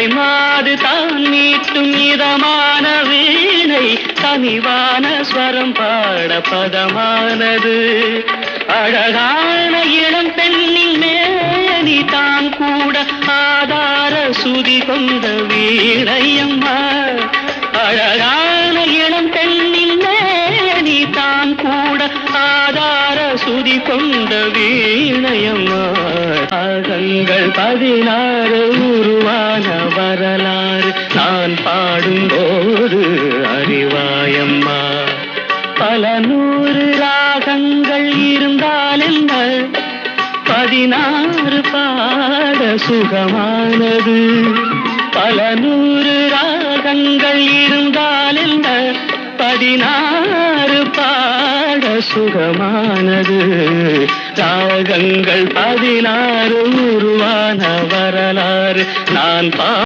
கலை மாது தான் மீட்டும் இதமான வீணை தனிவான ஸ்வரம் பாட பதமானது. அழகான இளம் பெண்ணின் மேனி தான் கூட ஆதார சுதி கொண்ட வீணையம்மா. அழகான இளம் பெண்ணின் மேனி தான் கூட ஆதார சுதி கொண்ட வீணையம்மா. ராகங்கள் பதினாறு உருவான வரலாறு நான் பாடும்போது அறிவாயம்மா. பல நூறு ராகங்கள் இருந்தால் என்ன? பதினாறு பாட சுகமானது. பல நூறு ராகங்கள் இருந்தால் என்ன? பதினாறு சுகமானது. ராகங்கள் பதினாறு உருவான வரலாறு. நான் பா